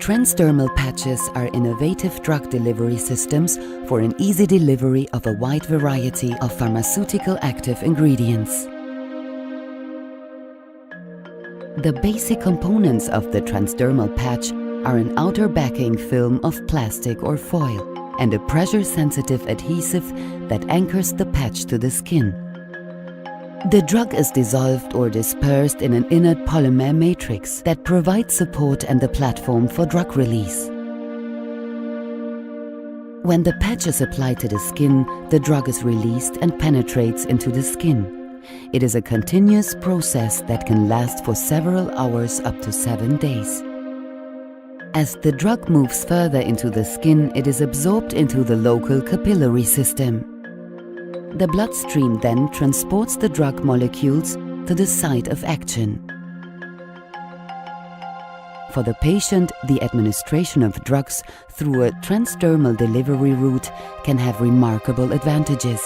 Transdermal patches are innovative drug delivery systems for an easy delivery of a wide variety of pharmaceutical active ingredients. The basic components of the transdermal patch are an outer backing film of plastic or foil and a pressure-sensitive adhesive that anchors the patch to the skin. The drug is dissolved or dispersed in an inert polymer matrix that provides support and the platform for drug release. When the patch is applied to the skin, the drug is released and penetrates into the skin. It is a continuous process that can last for several hours up to seven days. As the drug moves further into the skin, it is absorbed into the local capillary system. The bloodstream then transports the drug molecules to the site of action. For the patient, the administration of drugs through a transdermal delivery route can have remarkable advantages.